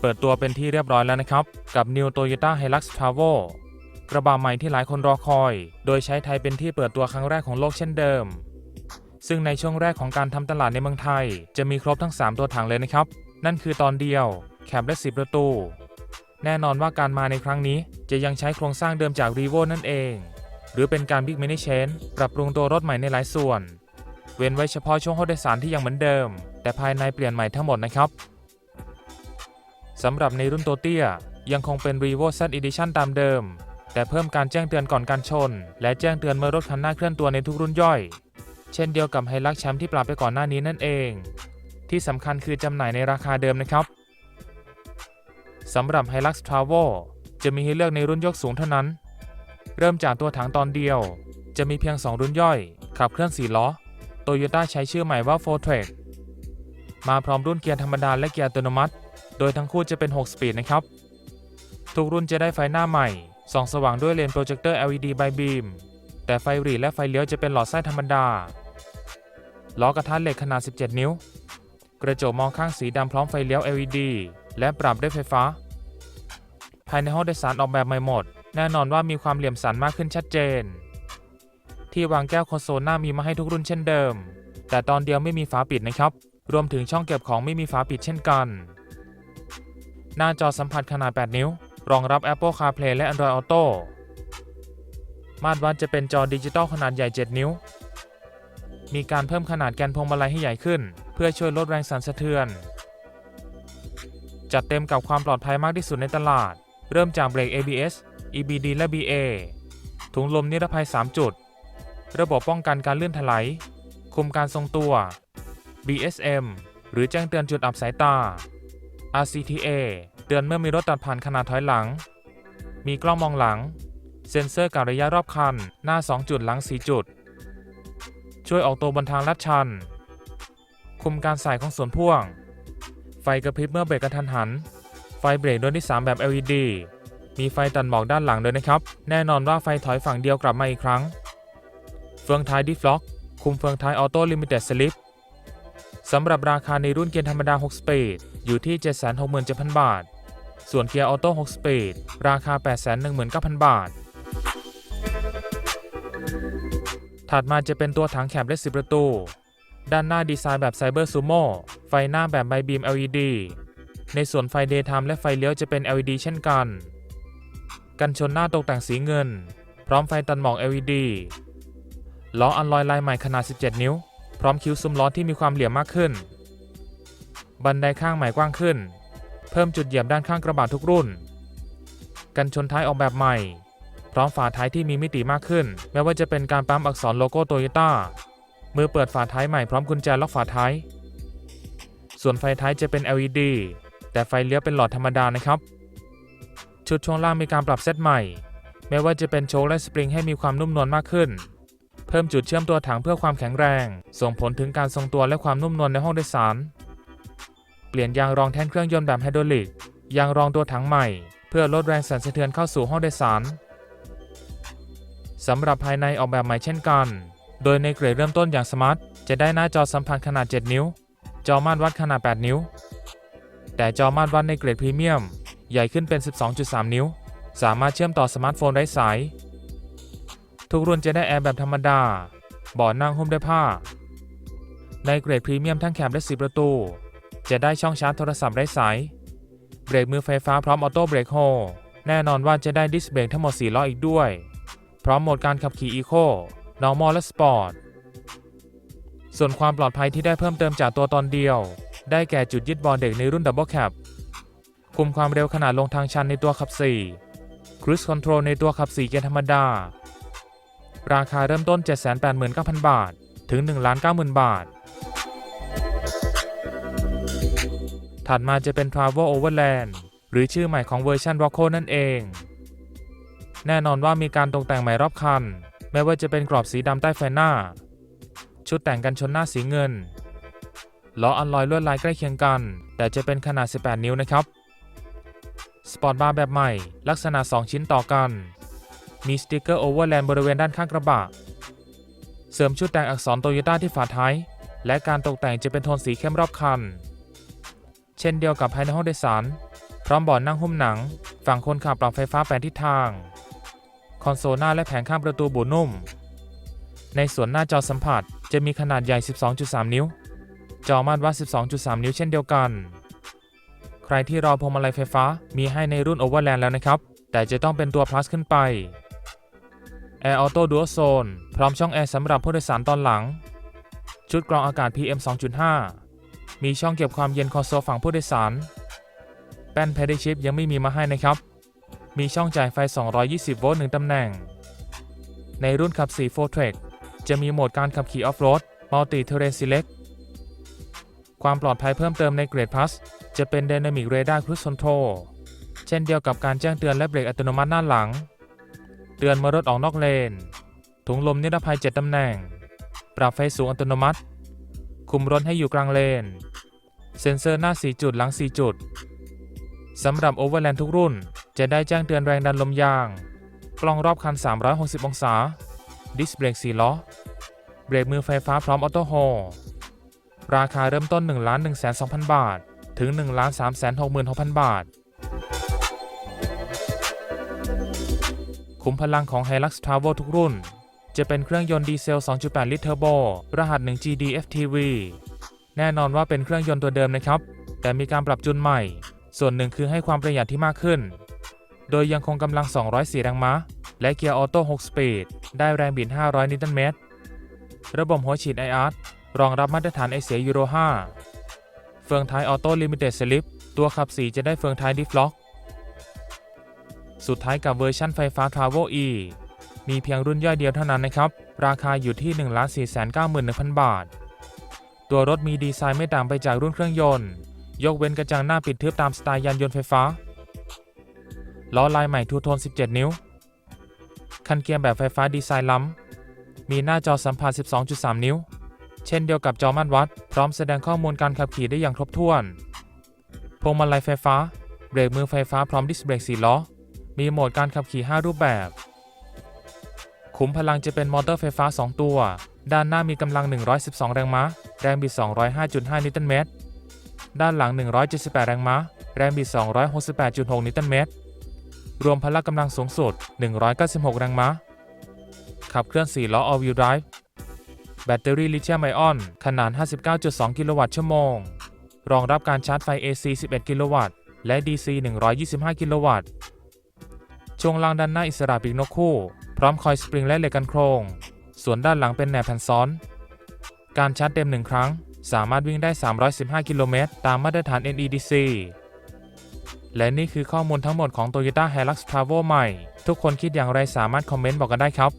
เปิดตัวเป็นที่เรียบร้อยแล้วนะครับ กับ New Toyota Hilux Travo กระบะใหม่ที่หลายคนรอคอย โดยใช้ไทยเป็นที่เปิดตัวครั้งแรกของโลกเช่นเดิม ซึ่งในช่วงแรกของการทำตลาดในเมืองไทย จะมีครบทั้ง 3 ตัวถังเลยนะครับ นั่นคือตอนเดียว แคบและ 10 ประตู แน่นอนว่าการมาในครั้งนี้จะยังใช้โครงสร้างเดิมจาก r e v o นั่นเอง หรือเป็นการ Big Mini Change ปรับปรุงตัวรถใหม่ในหลายส่วน เว้นไว้เฉพาะช่วงห้องโดยสารที่ยังเหมือนเดิม แต่ภายในเปลี่ยนใหม่ทั้งหมดนะครับ สำหรับในรุ่นตัวเตี้ย ยังคงเป็น r e v o Z Edition ตามเดิม แต่เพิ่มการแจ้งเตือนก่อนการชน และแจ้งเตือนเมื่อรถคันหน้าเคลื่อนตัวในทุกรุ่นย่อย เช่นเดียวกับไฮลักแชมป์ที่ปรับไปก่อนหน้านี้นั่นเอง ที่สำคัญคือจำหน่ายในราคาเดิมนะครับสำหรับ Hilux Travo จะมีให้เลือกในรุ่นยกสูงเท่านั้น เริ่มจากตัวถังตอนเดียว จะมีเพียง 2 รุ่นย่อย ขับเคลื่อน4ล้อ Toyota ใช้ชื่อใหม่ว่า4 t r a c มาพร้อมรุ่นเกียร์ธรรมดาและเกียร์อัตโนมัติ โดยทั้งคู่จะเป็น 6 สปีดนะครับ ทุกรุ่นจะได้ไฟหน้าใหม่ ส่องสว่างด้วยเลนส์โปรเจคเตอร์ LED by beam แต่ไฟหรีและไฟเลี้ยวจะเป็นหลอดไส้ธรรมดา ล้อกระทะเหล็กขนาด 17 นิ้ว กระจกมองข้างสีดำพร้อมไฟเลี้ยว LED และปรับด้วยไฟฟ้า ภายในห้องโดยสารออกแบบใหม่หมด แน่นอนว่ามีความเหลี่ยมสันมากขึ้นชัดเจน ที่วางแก้วคอนโซลหน้ามีมาให้ทุกรุ่นเช่นเดิม แต่ตอนเดียวไม่มีฝาปิดนะครับ รวมถึงช่องเก็บของไม่มีฝาปิดเช่นกัน หน้าจอสัมผัสขนาด 8 นิ้ว รองรับ Apple CarPlay และ Android Auto มาตรวัดจะเป็นจอดิจิตอลขนาดใหญ่ 7 นิ้ว มีการเพิ่มขนาดแกนพวงมาลัยให้ใหญ่ขึ้น เพื่อช่วยลดแรงสั่นสะเทือน จัดเต็มกับความปลอดภัยมากที่สุดในตลาด เริ่มจากเบรก ABS EBD และ BA ถุงลมนิรภัย 3 จุด ระบบป้องกันการลื่นถลาย คุมการทรงตัว BSM หรือแจ้งเตือนจุดอับสายตา RCTA เตือนเมื่อมีรถตัดผ่านขนาดถอยหลัง มีกล้องมองหลัง เซ็นเซอร์กะระยะรอบคัน หน้า 2 จุดหลัง 4 จุด ช่วยออกตัวบนทางลาดชัน คุมการสายของส่วนพ่วง ไฟกระพริบเมื่อเบรกกระทันหัน ไฟเบรกดวงที่ 3 แบบ LED มีไฟตัดหมอกด้านหลังด้วยนะครับ แน่นอนว่าไฟถอยฝั่งเดียวกลับมาอีกครั้ง เฟืองท้ายดิฟล็อก คุมเฟืองท้ายออโต้ลิมิเต็ดสลิป สำหรับราคาในรุ่นเกียร์ธรรมดา 6สปีดอยู่ที่ 767,000 บาท ส่วนเกียร์ออโต้ 6สปีดราคา 819,000 บาท ถัดมาจะเป็นตัวถังแคบและ10 ประตู ด้านหน้าดีไซน์แบบไซเบอร์ซูโม่ไฟหน้าแบบไบบีม LED ในส่วนไฟ Daytime และไฟเลี้ยวจะเป็น LED เช่นกัน กันชนหน้าตกแต่งสีเงิน พร้อมไฟตัดหมอก LED ล้ออัลลอยลายใหม่ขนาด 17 นิ้ว พร้อมคิ้วซุ้มล้อที่มีความเหลี่ยมมากขึ้น บันไดข้างใหม่กว้างขึ้น เพิ่มจุดเหยียบด้านข้างกระบะทุกรุ่น กันชนท้ายออกแบบใหม่ พร้อมฝาท้ายที่มีมิติมากขึ้น แม้ว่าจะเป็นการปั๊มอักษรโลโก้โตโยต้ามือเปิดฝาท้ายใหม่พร้อมกุญแจล็อกฝาท้าย ส่วนไฟท้ายจะเป็น LED แต่ไฟเลี้ยวเป็นหลอดธรรมดานะครับ ชุดช่วงล่างมีการปรับเซตใหม่ไม่ว่าจะเป็นโชว์และสปริงให้มีความนุ่มนวลมากขึ้น เพิ่มจุดเชื่อมตัวถังเพื่อความแข็งแรง ส่งผลถึงการทรงตัวและความนุ่มนวลในห้องโดยสาร เปลี่ยนยางรองแท่นเครื่องยนต์แบบไฮดรอลิก ยางรองตัวถังใหม่ เพื่อลดแรงสั่นสะเทือนเข้าสู่ห้องโดยสารสำหรับภายในออกแบบใหม่เช่นกัน โดยในเกรดเริ่มต้นอย่างสมาร์ท จะได้หน้าจอสัมผัสขนาด 7 นิ้ว จอมาตรวัดขนาด 8 นิ้ว แต่จอมาตรวัดในเกรดพรีเมียม ใหญ่ขึ้นเป็น 12.3 นิ้ว สามารถเชื่อมต่อสมาร์ทโฟนไร้สาย ทุกรุ่นจะได้แอร์แบบธรรมดาเบาะนั่งหุ้มด้วยผ้า ในเกรดพรีเมียมทั้งแคบและ10ประตู จะได้ช่องชาร์จโทรศัพท์ไร้สาย เบรกมือไฟฟ้าพร้อมออโต้เบรกโฮแน่นอนว่าจะได้ดิสเบรกทั้งหมด 4 ล้ออีกด้วย พร้อมโหมดการขับขี่ Eco Normal และ Sport ส่วนความปลอดภัยที่ได้เพิ่มเติมจากตัวตอนเดียว ได้แก่จุดยึดบอลเด็กในรุ่น Double Cab คุมความเร็วขนาดลงทางชันในตัวขับ4 Cruise Control ในตัวขับ4เกียร์ธรรมดา ราคาเริ่มต้น 789,000 บาท ถึง 1,90,000 บาท ถัดมาจะเป็น Travel Overland หรือชื่อใหม่ของเวอร์ชัน Rocco นั่นเอง แน่นอนว่ามีการตกแต่งใหม่รอบคัน ไม่ว่าจะเป็นกรอบสีดำใต้ไฟหน้า ชุดแต่งกันชนหน้าสีเงินล้ออัลลอยลวดลายใกล้เคียงกัน แต่จะเป็นขนาด 18 นิ้วนะครับ สปอร์ตบาร์แบบใหม่ ลักษณะ 2 ชิ้นต่อกัน มีสติกเกอร์โอเวอร์แลนด์บริเวณด้านข้างกระบะ เสริมชุดแต่งอักษรโตโยต้าที่ฝาท้าย และการตกแต่งจะเป็นโทนสีเข้มรอบคัน เช่นเดียวกับภายในห้องโดยสาร พร้อมเบาะนั่งหุ้มหนัง ฝั่งคนขับปรับไฟฟ้าแปดทิศทาง คอนโซลหน้าและแผงข้างประตูบุนุ่ม ในส่วนหน้าจอสัมผัสจะมีขนาดใหญ่ 12.3 นิ้ว จอมาตรวัด 12.3 นิ้วเช่นเดียวกัน ใครที่รอพวงมาลัยไฟฟ้ามีให้ในรุ่น Overland แล้วนะครับ แต่จะต้องเป็นตัว plus ขึ้นไป Air Auto Dual Zone พร้อมช่องแอร์สำหรับผู้โดยสารตอนหลัง ชุดกรองอากาศ PM 2.5 มีช่องเก็บความเย็นคอนโซลฝั่งผู้โดยสาร แป้น p a d d l Shift ยังไม่มีมาให้นะครับ มีช่องจ่ายไฟ 220 โวลต์หนึ่งตำแหน่ง ในรุ่นขับ4 4 Track จะมีโหมดการขับขี่ออฟโรด Multi Terrain Select ความปลอดภัยเพิ่มเติมในเกรด Plus จะเป็น Dynamic Radar Cruise Control เช่นเดียวกับการแจ้งเตือนและเบรกอัตโนมัติด้าหลัง เตือนเมื่อรถออกนอกเลน ถุงลมนิรภัย 7 ตำแหน่ง ปรับไฟสูงอัตโนมัติ คุมรถให้อยู่กลางเลน เซ็นเซอร์หน้า 4 จุดหลัง 4 จุด สำหรับ Overland ทุกรุ่น จะได้แจ้งเตือนแรงดันลมยาง กล้องรอบคัน 360 องศา ดิสเบรก4ล้อ เบรกมือไฟฟ้าพร้อมออโต้โฮลราคาเริ่มต้น 1 1 2 0 0 0 บาท ถึง 1 3 6 6 0 0 0 บาท ขุมพลังของ Hilux Travel ทุกรุ่น จะเป็นเครื่องยนต์ดีเซล 2.8 ลิตรเทอร์โบ รหัส 1GD FTV แน่นอนว่าเป็นเครื่องยนต์ตัวเดิมนะครับ แต่มีการปรับจูนใหม่ ส่วนหนึ่งคือให้ความประหยัดที่มากขึ้น โดยยังคงกำลัง 204 แรงม้า และเกียร์ออโต้ 6 สปีด ได้แรงบิด 500 นิวตันเมตร ระบบหัวฉีด IR รองรับมาตรฐานไอเสียยูโร 5 เฟืองท้ายออโต้ลิมิเต็ดสลิป ตัวขับ4จะได้เฟืองท้ายดิฟล็อก สุดท้ายกับเวอร์ชั่นไฟฟ้า Travel E มีเพียงรุ่นย่อยเดียวเท่านั้นนะครับ ราคาอยู่ที่ 1,491,000 บาท ตัวรถมีดีไซน์ไม่ต่างไปจากรุ่นเครื่องยนต์ ยกเว้นกระจังหน้าปิดทึบตามสไตล์ยานยนต์ไฟฟ้า ล้อลายใหม่ทูโทน 17 นิ้ว คันเกียร์แบบไฟฟ้าดีไซน์ล้ำ มีหน้าจอสัมผัส 12.3 นิ้ว เช่นเดียวกับจอมาตรวัด พร้อมแสดงข้อมูลการขับขี่ได้อย่างครบถ้วน พวงมาลัยไฟฟ้า เบรกมือไฟฟ้าพร้อมดิสเบรก4ล้อ มีโหมดการขับขี่ 5 รูปแบบ ขุมพลังจะเป็นมอเตอร์ไฟฟ้า 2 ตัว ด้านหน้ามีกำลัง 112 แรงม้า แรงบิด 205.5 นิวตันเมตร ด้านหลัง 178 แรงม้า แรงบิด 268.6 นิวตันเมตร รวมพละกำลังสูงสุด 196 แรงม้า ขับเคลื่อน 4 ล้อ all wheel drive แบตเตอรี่ลิเธียมไอออน ขนาด 59.2 กิโลวัตต์ชั่วโมง รองรับการชาร์จไฟ AC 11 กิโลวัตต์ และ DC 125 กิโลวัตต์ วงล่างด้านหน้าอิสระปีกนกคู่ พร้อมคอยสปริงและเหล็กกันโครง ส่วนด้านหลังเป็นแหนบแผ่นซ้อน การชาร์จเต็ม1ครั้ง สามารถวิ่งได้ 315 กิโลเมตร ตามมาตรฐาน NEDC และนี่คือข้อมูลทั้งหมดของ Toyota Hilux Bravo ใหม่ ทุกคนคิดอย่างไรสามารถคอมเมนต์บอกกันได้ครับ